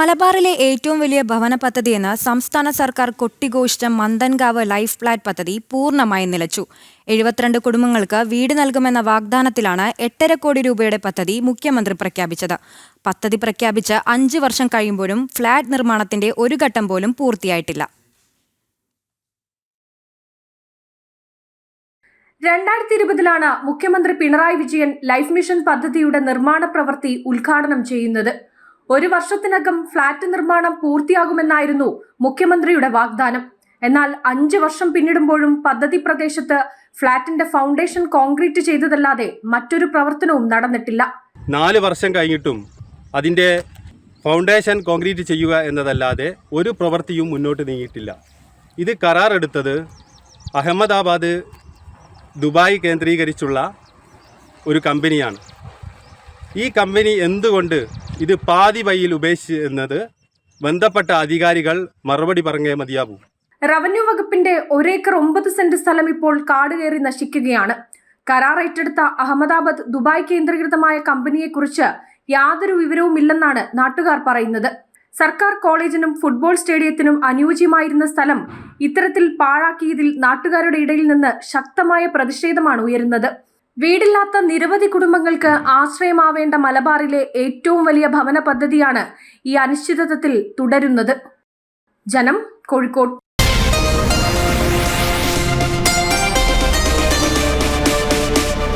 മലബാറിലെ ഏറ്റവും വലിയ ഭവന പദ്ധതിയെന്ന് സംസ്ഥാന സർക്കാർ കൊട്ടിഘോഷിച്ച മന്ദൻകാവ് ലൈഫ് ഫ്ലാറ്റ് പദ്ധതി പൂർണമായി നിലച്ചു. എഴുപത്തിരണ്ട് കുടുംബങ്ങൾക്ക് വീട് നൽകുമെന്ന വാഗ്ദാനത്തിലാണ് എട്ടര കോടി രൂപയുടെ പദ്ധതി മുഖ്യമന്ത്രി പ്രഖ്യാപിച്ചത്. പദ്ധതി പ്രഖ്യാപിച്ച് അഞ്ച് വർഷം കഴിയുമ്പോഴും ഫ്ളാറ്റ് നിർമ്മാണത്തിന്റെ ഒരു ഘട്ടം പോലും പൂർത്തിയായിട്ടില്ല. രണ്ടായിരത്തി ഇരുപതിലാണ് മുഖ്യമന്ത്രി പിണറായി വിജയൻ ലൈഫ് മിഷൻ പദ്ധതിയുടെ നിർമ്മാണ പ്രവൃത്തി ഉദ്ഘാടനം ചെയ്യുന്നത്. ഒരു വർഷത്തിനകം ഫ്ളാറ്റ് നിർമ്മാണം പൂർത്തിയാകുമെന്നായിരുന്നു മുഖ്യമന്ത്രിയുടെ വാഗ്ദാനം. എന്നാൽ അഞ്ച് വർഷം പിന്നിടുമ്പോഴും പദ്ധതി പ്രദേശത്ത് ഫ്ളാറ്റിന്റെ ഫൗണ്ടേഷൻ കോൺക്രീറ്റ് ചെയ്തതല്ലാതെ മറ്റൊരു പ്രവർത്തനവും നടന്നിട്ടില്ല. നാല് വർഷം കഴിഞ്ഞിട്ടും അതിന്റെ ഫൗണ്ടേഷൻ കോൺക്രീറ്റ് ചെയ്യുക എന്നതല്ലാതെ ഒരു പ്രവൃത്തിയും മുന്നോട്ട് നീങ്ങിയിട്ടില്ല. ഇത് കരാറെടുത്തത് അഹമ്മദാബാദ് ദുബായ് കേന്ദ്രീകരിച്ചുള്ള ഒരു കമ്പനിയാണ്. ഈ കമ്പനി എന്തുകൊണ്ട് ഇത് പാതി വഴിയിൽ ഉപേക്ഷിക്കുന്നത് ബന്ധപ്പെട്ട അധികാരികൾ മറുപടി പറഞ്ഞേ മതിയാവൂ റവന്യൂ വകുപ്പിന്റെ ഒരേക്കർ ഒമ്പത് സെന്റ് സ്ഥലം ഇപ്പോൾ കാട് കയറി നശിക്കുകയാണ്. കരാർ ഏറ്റെടുത്ത അഹമ്മദാബാദ് ദുബായ് കേന്ദ്രീകൃതമായ കമ്പനിയെക്കുറിച്ച് യാതൊരു വിവരവുമില്ലെന്നാണ് നാട്ടുകാർ പറയുന്നത്. സർക്കാർ കോളേജിനും ഫുട്ബോൾ സ്റ്റേഡിയത്തിനും അനുയോജ്യമായിരുന്ന സ്ഥലം ഇത്തരത്തിൽ പാഴാക്കിയതിൽ നാട്ടുകാരുടെ ഇടയിൽ നിന്ന് ശക്തമായ പ്രതിഷേധമാണ് ഉയരുന്നത്. വീടില്ലാത്ത നിരവധി കുടുംബങ്ങൾക്ക് ആശ്രയമാവേണ്ട മലബാറിലെ ഏറ്റവും വലിയ ഭവന പദ്ധതിയാണ് ഈ അനിശ്ചിതത്വത്തിൽ തുടരുന്നത്. ജനം കോഴിക്കോട്.